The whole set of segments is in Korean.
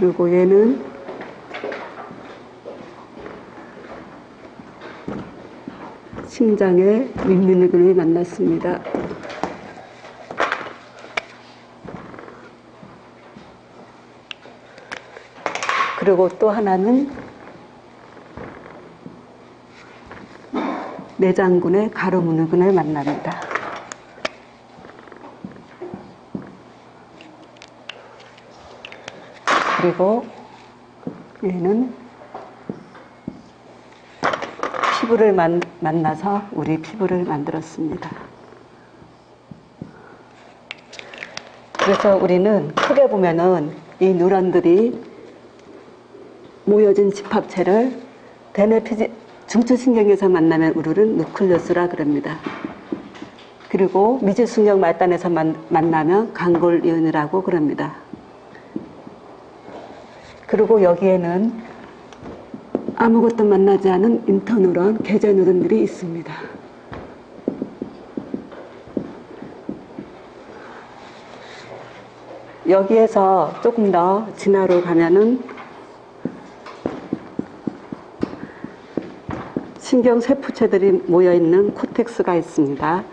그리고 얘는 심장의 윗면근을 만났습니다. 그리고 또 하나는 내장군의 가로문근을 만납니다. 그리고 얘는 피부를 만, 만나서 우리 피부를 만들었습니다. 그래서 우리는 크게 보면은 이 뉴런들이 모여진 집합체를 대뇌피지 중추신경에서 만나면 우리는 누클레스라 그럽니다. 그리고 미지신경 말단에서 만, 만나면 강골이온이라고 그럽니다. 그리고 여기에는 아무것도 만나지 않은 인터뉴런, 계좌뉴런들이 있습니다. 여기에서 조금 더 진화로 가면은 신경 세포체들이 모여 있는 코텍스가 있습니다.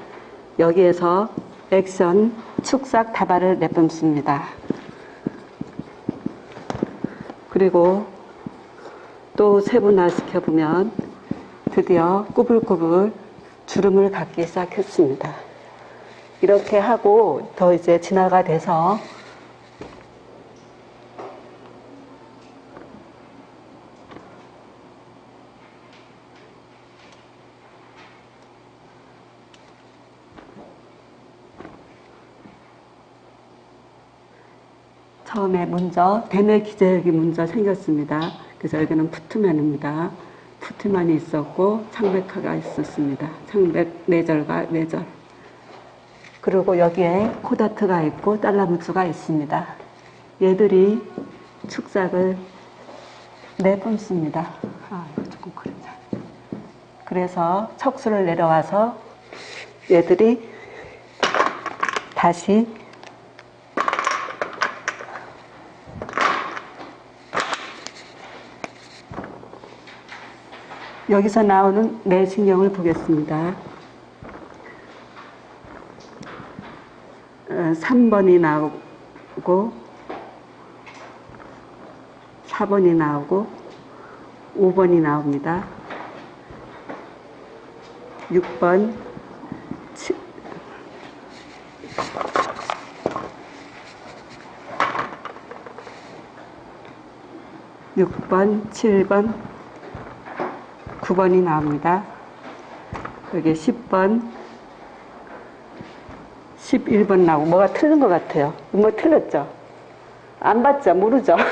여기에서 액션, 축삭, 다발을 내뿜습니다. 그리고 또 세분화시켜 보면 드디어 꾸불꾸불 주름을 갖기 시작했습니다. 이렇게 하고 더 이제 진화가 돼서 처음에 먼저 대뇌 기저역이 먼저 생겼습니다. 그래서 여기는 푸트면입니다. 푸트면이 있었고 창백화가 있었습니다. 창백 뇌절과 뇌절. 그리고 여기에 코다트가 있고 달라무츠가 있습니다. 얘들이 축삭을 내뿜습니다. 아, 조금 그러자. 그래서 척수를 내려와서 얘들이 다시 여기서 나오는 뇌신경을 보겠습니다. 어, 3번이 나오고 4번이 나오고 5번이 나옵니다. 6번 7, 6번, 7번, 9번이 나옵니다. 여기 10번, 11번 나오고 뭐가 틀린 것 같아요. 뭐 틀렸죠? 안 봤죠? 모르죠?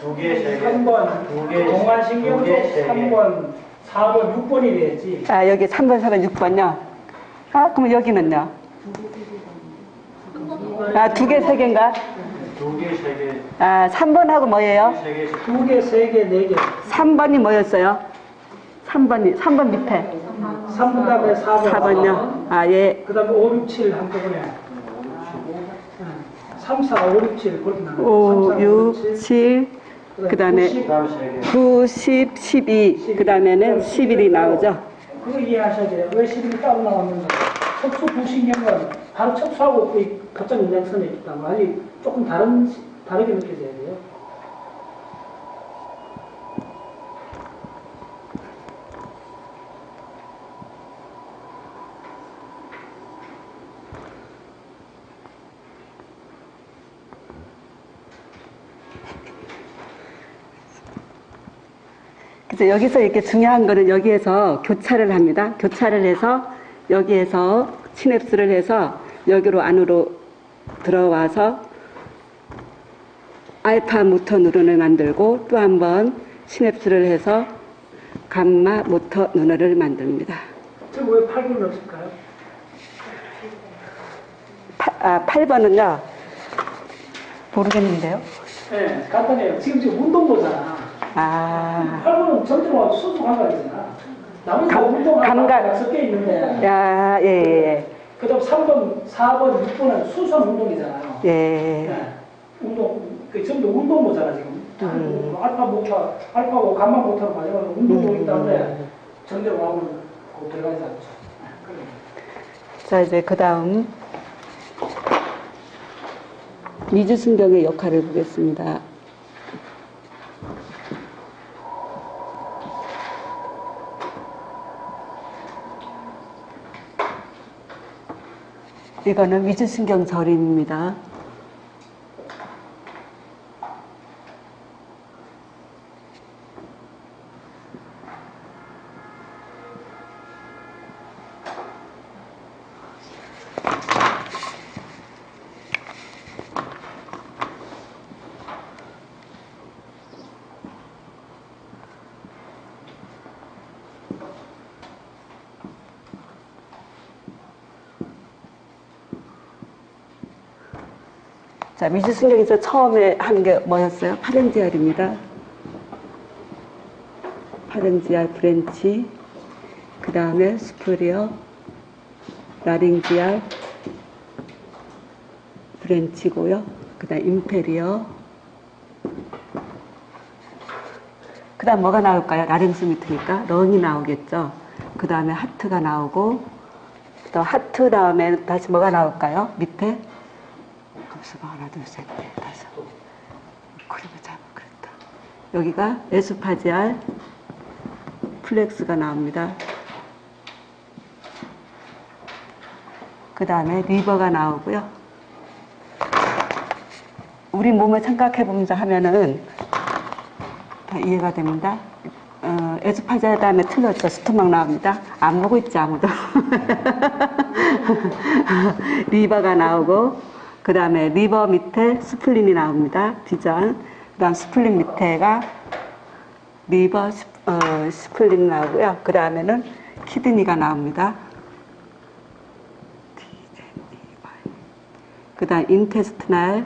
두 개, 세 개. 3번 두 개, 동안 신경도 두 개, 세 개. 3번, 4번, 6번이 되지. 아, 여기 3번, 4번, 6번요. 아, 그럼 여기는요? 아, 두 개, 세 개인가? 두 개, 세 개. 아, 3번하고 뭐예요? 세 개. 두 개, 세 개, 네 개. 3번이 뭐였어요? 3번이, 3번 밑에. 3번 다음에 4번. 4번요? 아, 예. 그 다음에 5, 6, 7 한꺼번에. 3, 4, 5, 6, 7 그렇게 나눠. 5, 6, 7, 그 다음에 그 다음 세 개. 9, 10, 12, 그 다음에는 11이 나오죠? 그거 이해하셔야 돼요. 왜 11이 따로 나왔는가? 척수 부신경은 바로 척수하고 갑작 연장선에 때문에 아직 조금 다른, 다르게 느껴져야 돼요. 그래서 여기서 이렇게 중요한 거는 여기에서 교차를 합니다. 교차를 해서 여기에서 시냅스를 해서 여기로 안으로 들어와서 알파 모터 누런을 만들고 또 한 번 시냅스를 해서 감마 모터 누런을 만듭니다. 지금 왜 8번이 없을까요? 파, 아, 8번은요. 모르겠는데요. 네, 간단해요. 지금 지금 운동보잖아. 아, 8번은 전체로 수수 감각이잖아. 나머지 감- 운동하고 감각. 섞여 있는데. 야, 예, 예, 예. 그 다음 3번, 4번, 6번은 순선 운동이잖아요. 예. 네. 운동, 그 전부 운동 모잖아, 지금. 음. 알파, 모터, 알파고 감마 모터로 가져가서 운동도 음. 있다는데, 전대로 그 들어가지 않죠. 네, 그래. 자, 이제 그 다음. 미주순경의 역할을 보겠습니다. 이거는 미주순경 절임입니다. 자, 미주순경에서 처음에 한 게 뭐였어요? 파랭지알입니다. 파랭지알 브랜치, 그 다음에 스프리어, 라링지알, 브랜치고요. 그 다음 임페리어. 그 다음 뭐가 나올까요? 라링스미트니까 런이 나오겠죠. 그 다음에 하트가 나오고, 또 하트 다음에 다시 뭐가 나올까요? 밑에? 감수가 하나, 둘, 셋, 넷, 다섯. 그림을 잘못 그렸다. 여기가 에스파지알 플렉스가 나옵니다. 그 다음에 리버가 나오고요. 우리 몸을 생각해 보면서 하면은 다 이해가 됩니다. 어, 에스파지알 다음에 틀렸죠. 스토막 나옵니다. 안 보고 있지 아무도. 리버가 나오고 그 다음에 리버 밑에 스플린이 나옵니다. 비전. 그 다음 스플린 밑에가 리버 스, 어, 스플린 나오고요. 그 다음에는 키드니가 나옵니다. 그 다음 인테스트날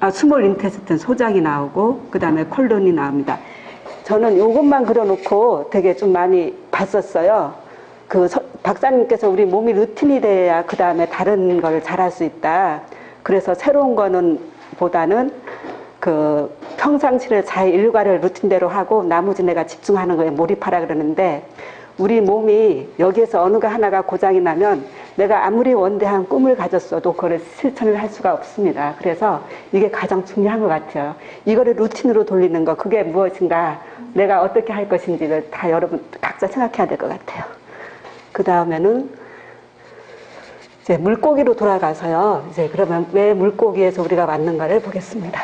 아, 스몰 인테스트 소장이 나오고 그 다음에 콜론이 나옵니다. 저는 이것만 그려놓고 되게 좀 많이 봤었어요. 그 서- 박사님께서 우리 몸이 루틴이 돼야 그 다음에 다른 걸 잘할 수 있다. 그래서 새로운 거는 보다는 그 평상시를 잘 일과를 루틴대로 하고 나머지 내가 집중하는 거에 몰입하라 그러는데 우리 몸이 여기에서 어느 거 하나가 고장이 나면 내가 아무리 원대한 꿈을 가졌어도 그걸 실천을 할 수가 없습니다. 그래서 이게 가장 중요한 것 같아요. 이거를 루틴으로 돌리는 거, 그게 무엇인가, 내가 어떻게 할 것인지를 다 여러분 각자 생각해야 될 것 같아요. 그 다음에는 이제 물고기로 돌아가서요. 이제 그러면 왜 물고기에서 우리가 왔는가를 보겠습니다.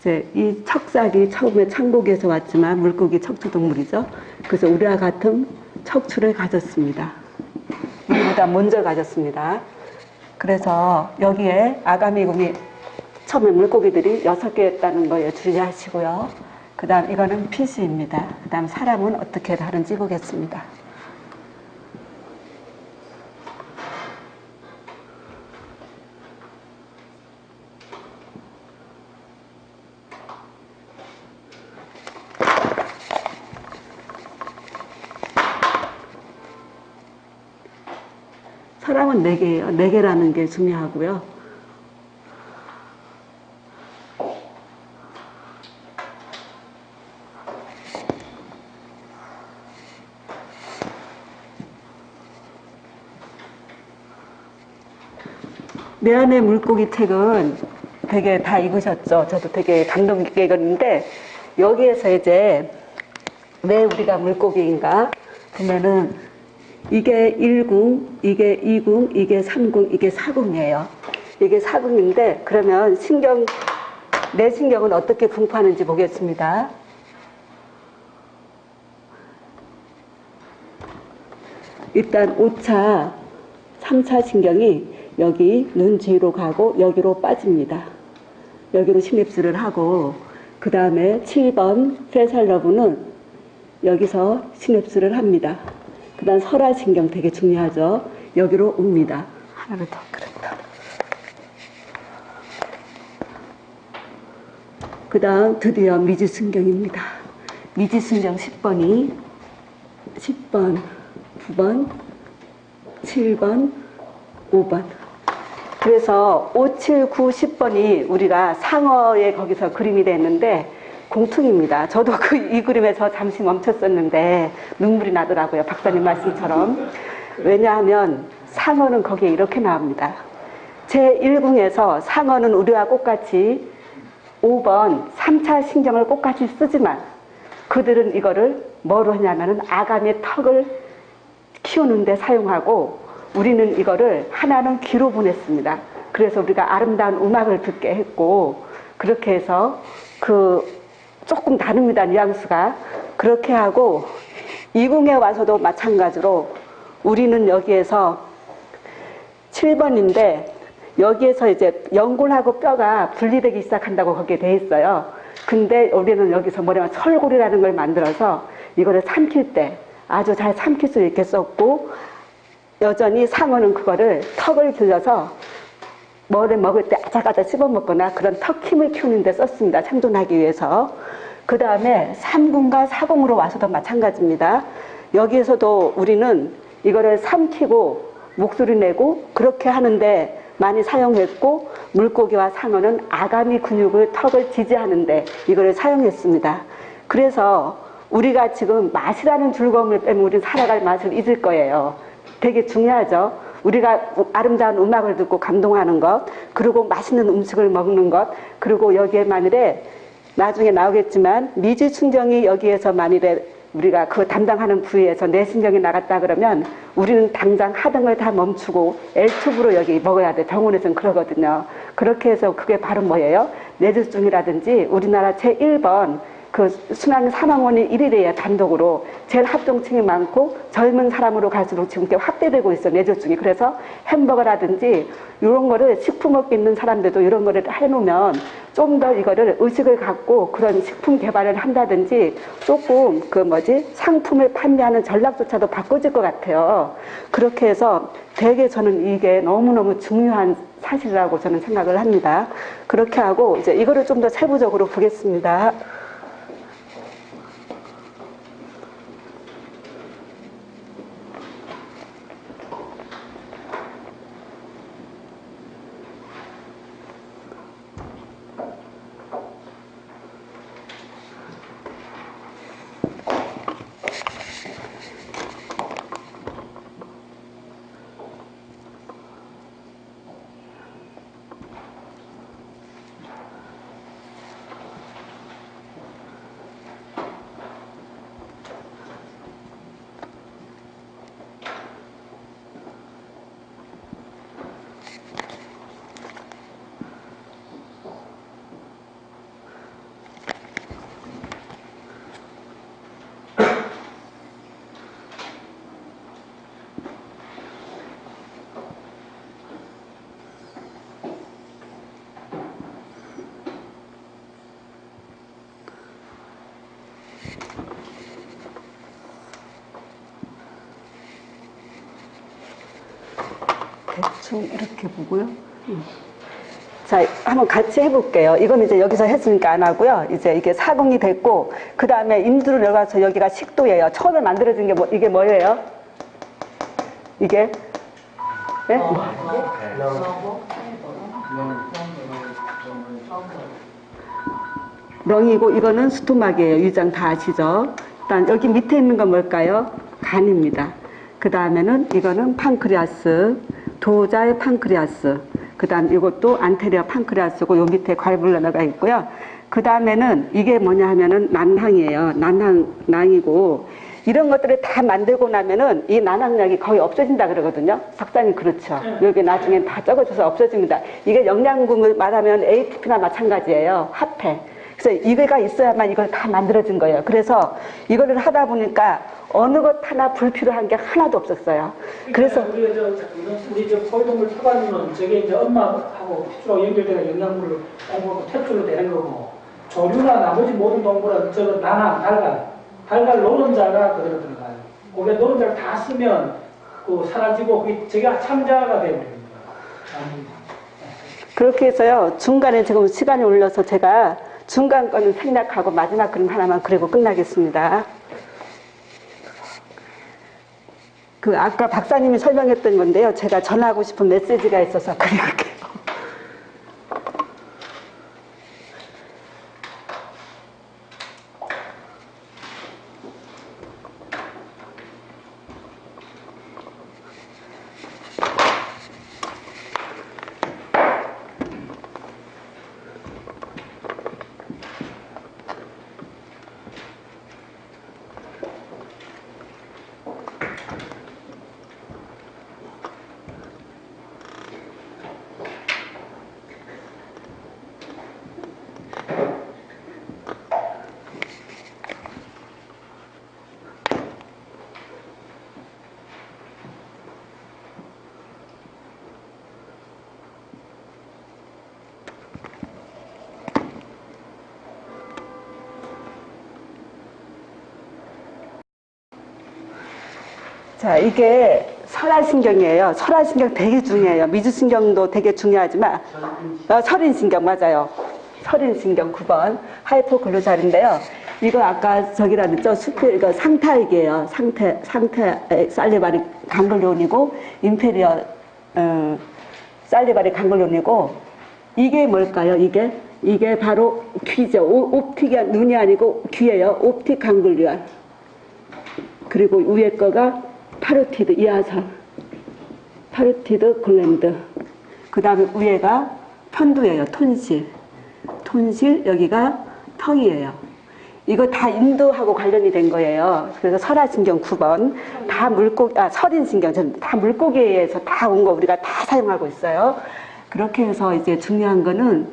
이제 이 척살이 처음에 창고기에서 왔지만 물고기 척추 동물이죠. 그래서 우리와 같은 척추를 가졌습니다. 우리보다 먼저 가졌습니다. 그래서 여기에 아가미곰이 처음에 물고기들이 여섯 개였다는 거에 주의하시고요. 그 다음 이거는 피시입니다. 그 다음 사람은 어떻게 다른지 보겠습니다. 사람은 네 개예요. 네 개라는 게 중요하고요. 내 안의 물고기 책은 되게 다 읽으셨죠? 저도 되게 감동 깊게 읽었는데 여기에서 이제 왜 우리가 물고기인가 보면은 이게 1궁, 이게 2궁, 이게 3궁, 이게 4궁이에요. 이게 4궁인데 그러면 신경 내 신경은 어떻게 분포하는지 보겠습니다. 일단 5차, 3차 신경이 여기 눈 뒤로 가고 여기로 빠집니다. 여기로 심입술을 하고 그 다음에 7번 페살러브는 여기서 심입술을 합니다. 그 다음 설화신경 되게 중요하죠. 여기로 옵니다. 하나를 더 그렸다. 그 다음 드디어 미지순경입니다. 미지순경 10번이 10번, 9번, 7번, 5번. 그래서 5, 7, 9, 10번이 우리가 상어에 거기서 그림이 됐는데 공통입니다. 저도 그 이 그림에서 잠시 멈췄었는데 눈물이 나더라고요. 박사님 말씀처럼. 왜냐하면 상어는 거기에 이렇게 나옵니다. 제 1궁에서 상어는 우리와 똑같이 5번 3차 신경을 똑같이 쓰지만 그들은 이거를 뭐로 하냐면은 아가미의 턱을 키우는데 사용하고 우리는 이거를 하나는 귀로 보냈습니다. 그래서 우리가 아름다운 음악을 듣게 했고 그렇게 해서 그 조금 다릅니다 뉘앙스가 그렇게 하고 이궁에 와서도 마찬가지로 우리는 여기에서 7번인데 여기에서 이제 연골하고 뼈가 분리되기 시작한다고 거기에 돼 있어요. 근데 우리는 여기서 뭐냐면 철골이라는 걸 만들어서 이거를 삼킬 때 아주 잘 삼킬 수 있게 썼고 여전히 상어는 그거를 턱을 길러서 뭐를 먹을 때 아작아작 씹어 먹거나 그런 턱 힘을 키우는 데 썼습니다. 생존하기 위해서. 그 다음에 3군과 4궁으로 와서도 마찬가지입니다. 여기에서도 우리는 이거를 삼키고 목소리 내고 그렇게 하는데 많이 사용했고 물고기와 상어는 아가미 근육을 턱을 지지하는데 이거를 사용했습니다. 그래서 우리가 지금 맛이라는 즐거움을 빼면 우리는 살아갈 맛을 잊을 거예요. 되게 중요하죠. 우리가 아름다운 음악을 듣고 감동하는 것, 그리고 맛있는 음식을 먹는 것, 그리고 여기에 만일에 나중에 나오겠지만 미지 충정이 여기에서 만일에 우리가 그 담당하는 부위에서 내신경이 나갔다 그러면 우리는 당장 하등을 다 멈추고 L튜브로 여기 먹어야 돼. 병원에서는 그러거든요. 그렇게 해서 그게 바로 뭐예요? 뇌졸중이라든지 우리나라 제1번 그 순환 사망원이 1위래요 단독으로. 제일 합동층이 많고 젊은 사람으로 갈수록 지금 꽤 확대되고 있어 뇌졸중이 그래서 햄버거라든지 이런 거를 식품 업계 있는 사람들도 이런 거를 해놓으면 좀 더 이거를 의식을 갖고 그런 식품 개발을 한다든지 조금 그 뭐지 상품을 판매하는 전략조차도 바꿔질 것 같아요. 그렇게 해서 되게 저는 이게 너무너무 중요한 사실이라고 저는 생각을 합니다. 그렇게 하고 이제 이거를 좀 더 세부적으로 보겠습니다. 대충 이렇게 보고요. 음. 자, 한번 같이 해볼게요. 이건 이제 여기서 했으니까 안 하고요. 이제 이게 사공이 됐고, 그 다음에 임두를 내려가서 여기가 식도예요. 처음에 만들어진 게 뭐, 이게 뭐예요? 이게? 네? 렁이고, 이거는 수토막이에요. 위장 다 아시죠? 일단 여기 밑에 있는 건 뭘까요? 간입니다. 그 다음에는 이거는 판크리아스, 도자의 판크리아스. 그 다음 이것도 안테리아 판크리아스고 요 밑에 괄불러너가 있고요. 그 다음에는 이게 뭐냐 하면은 난항이에요. 난항, 낭이고 이런 것들을 다 만들고 나면은 이 난항약이 거의 없어진다 그러거든요. 박사님 그렇죠. 여기 나중에 다 적어져서 없어집니다. 이게 영양분을 말하면 ATP나 마찬가지예요. 합해. 그래서 이거가 있어야만 이걸 다 만들어진 거예요. 그래서 이거를 하다 보니까 어느 것 하나 불필요한 게 하나도 없었어요. 그래서 우리 저 우리 저 포유동물 초반은 저게 이제 엄마하고 핏줄하고 연결되는 영양분을 공부하고 탯줄로 되는 거고 조류나 나머지 모든 동물은 저거 나나 달걀 달걀 노른자가 그대로 들어가요. 고개 노른자를 다 쓰면 그 사라지고 그게 제가 참자가 되버립니다. 그렇게 해서요, 중간에 지금 시간이 올려서 제가 중간 거는 생략하고 마지막 그림 하나만 그리고 끝나겠습니다. 그 아까 박사님이 설명했던 건데요. 제가 전하고 싶은 메시지가 있어서 그릴게 자, 이게 설화신경이에요. 설화신경 되게 중요해요. 미주신경도 되게 중요하지만, 어, 설인신경, 맞아요. 설인신경 9번. 하이포글루잘인데요. 이거 아까 저기라 그랬죠? 수필, 이거 상타익이에요. 상태, 상태, 에, 살리바리 강글론이고, 임페리어, 어, 살리바리 강글론이고, 이게 뭘까요? 이게? 이게 바로 귀죠. 오, 옵틱이 눈이 아니고 귀예요. 옵틱 강글리언. 그리고 위에 거가 파르티드 이하선 파르티드 글랜드. 그 다음에 위에가 편두예요 톤실. 톤실 여기가 턱이에요. 이거 다 인도하고 관련이 된 거예요. 그래서 설화신경 9번. 다 물고기 아 설인신경 전다 물고기에 의해서 다 온 거 우리가 다 사용하고 있어요. 그렇게 해서 이제 중요한 거는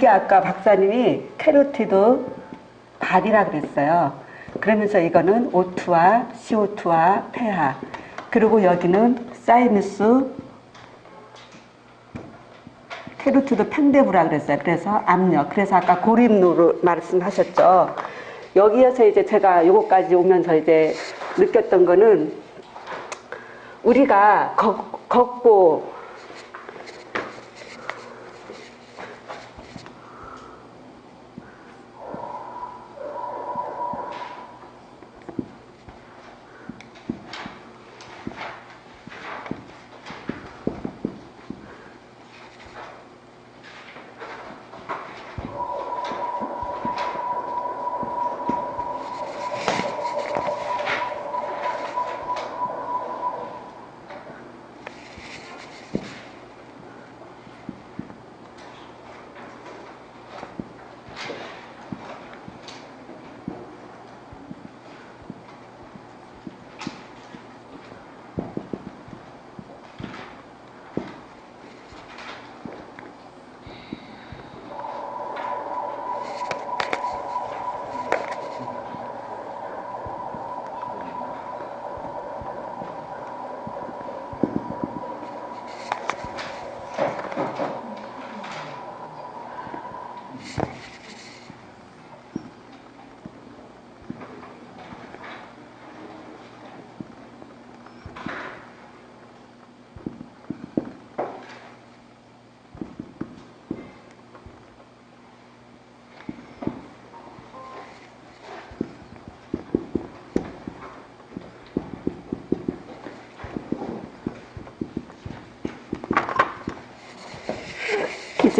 이게 아까 박사님이 캐로티드 발이라 그랬어요. 그러면서 이거는 O2와 CO2와 폐하. 그리고 여기는 사이누스 캐로티드 팽대부라 그랬어요. 그래서 압력. 그래서 아까 고립누를 말씀하셨죠. 여기에서 이제 제가 요거까지 오면서 이제 느꼈던 거는 우리가 걷, 걷고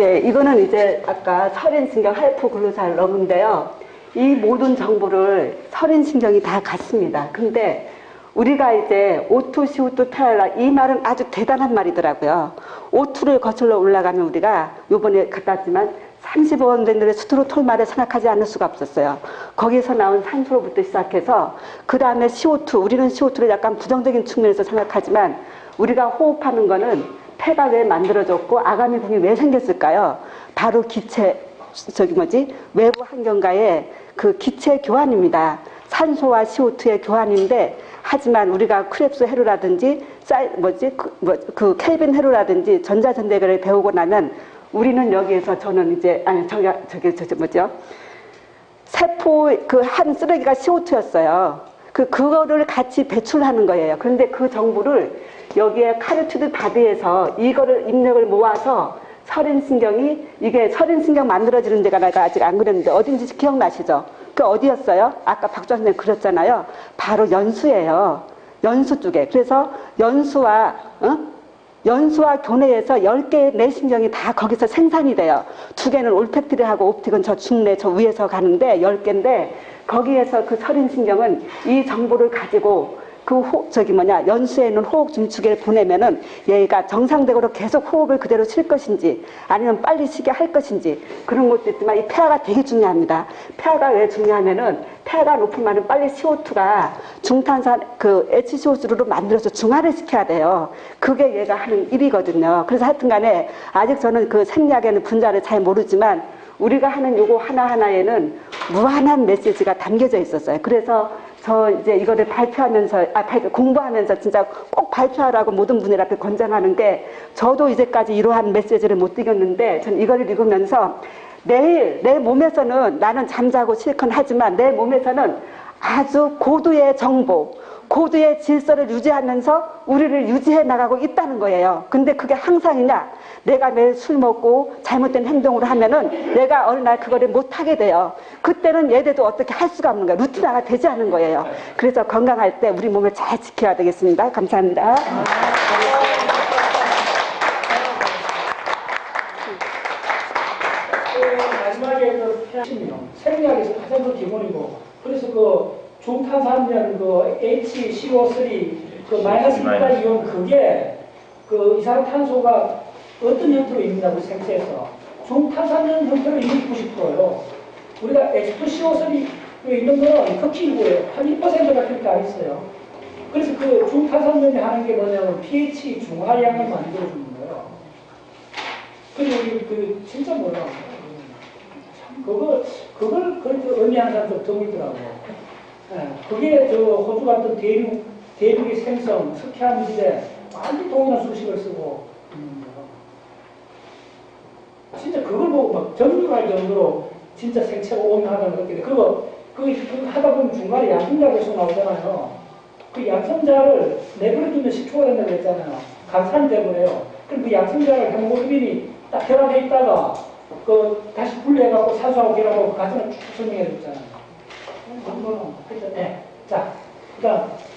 이제 이거는 이제 아까 설인신경 하이포글루살 러브인데요. 이 모든 정보를 설인신경이 다 갖습니다. 근데 우리가 이제 O2, CO2, 테알라 이 말은 아주 대단한 말이더라고요. O2를 거슬러 올라가면 우리가 요번에 갔다 왔지만 30원 랜드의 스트로톨 말을 생각하지 않을 수가 없었어요. 거기서 나온 산소로부터 시작해서 그 다음에 CO2, 우리는 CO2를 약간 부정적인 측면에서 생각하지만 우리가 호흡하는 거는 폐가 왜 만들어졌고 아가미궁이 왜 생겼을까요? 바로 기체 저기 뭐지 외부 환경과의 그 기체 교환입니다. 산소와 CO2의 교환인데 하지만 우리가 크랩스 해로라든지 사이 뭐지 그, 뭐, 그 켈빈 해로라든지 전자전대결을 배우고 나면 우리는 여기에서 저는 이제 아니 저기 저기 저기 뭐죠 세포 그 한 쓰레기가 CO2였어요. 그 그거를 같이 배출하는 거예요. 그런데 그 정보를 여기에 카르투드 바디에서 이거를 입력을 모아서 설인신경이 이게 설인신경 만들어지는 데가 내가 아직 안 그랬는데 어딘지 기억나시죠? 그 어디였어요? 아까 박주 선생님 그렸잖아요. 바로 연수예요. 연수 쪽에. 그래서 연수와 어? 연수와 교내에서 10개의 뇌신경이 다 거기서 생산이 돼요. 두 개는 올팩트리하고 옵틱은 저 중내 저 위에서 가는데 10개인데 거기에서 그 설인신경은 이 정보를 가지고 그 호, 저기 뭐냐 연수에 있는 호흡 중추기를 보내면은 얘가 정상적으로 계속 호흡을 그대로 쉴 것인지 아니면 빨리 쉬게 할 것인지 그런 것도 있지만 이 폐하가 되게 중요합니다. 폐하가 왜 중요하면은 폐하가 높으면은 빨리 CO2가 중탄산 그 HCO2로 만들어서 중화를 시켜야 돼요. 그게 얘가 하는 일이거든요. 그래서 하여튼간에 아직 저는 그 생략에는 분자를 잘 모르지만 우리가 하는 요거 하나하나에는 무한한 메시지가 담겨져 있었어요. 그래서 저 이제 이거를 발표하면서, 아, 발표, 공부하면서 진짜 꼭 발표하라고 모든 분들 앞에 권장하는 게 저도 이제까지 이러한 메시지를 못 드렸는데 전 이걸 읽으면서 내일 내 몸에서는 나는 잠자고 실컷 하지만 내 몸에서는 아주 고도의 정보, 고도의 질서를 유지하면서 우리를 유지해 나가고 있다는 거예요. 근데 그게 항상이냐? 내가 매일 술 먹고 잘못된 행동을 하면은 내가 어느 날 그거를 못 하게 돼요. 그때는 얘들도 어떻게 할 수가 없는 거예요. 루틴화가 되지 않은 거예요. 그래서 건강할 때 우리 몸을 잘 지켜야 되겠습니다. 감사합니다. 그 마지막에 그 생리학에서 가장 그 기본이고 그래서 그 중탄산이라는 그 HCO3 그 마이너스 1까지 이온 그게 그 이산화탄소가 어떤 형태로 있느냐고 생체에서 중탄산연 형태로 있는 90%예요. 우리가 H2CO3 있는 거는 극히 일부예요. 한 1%가 그렇게 안 있어요. 그래서 그 중탄산연이 하는 게 뭐냐면 pH 중화량을 만들어주는 거예요. 그리고 이게 그 진짜 뭐야? 참 그걸 그걸 그렇게 의미하는 사람도 드물더라고. 예, 그게 저 호주 같은 대륙 대륙의 생성 석회암 일에 완전 동일한 수식을 쓰고 있는 거예요. 진짜 그걸 보고 막 정육할 정도로 진짜 생체가 오염하다는 그렇게 그거 그, 그 하다 보면 중간에 양성자에서 나오잖아요. 그 양성자를 내버려두면 식초가 된다고 했잖아요. 감산이 돼버려요. 그럼 그 양성자를 헤모글로빈이 딱 결합해 있다가 그 다시 분리해갖고 산소하고 결합하고 가정을 쭉 설명해 줬잖아요. 네. 자, 그다음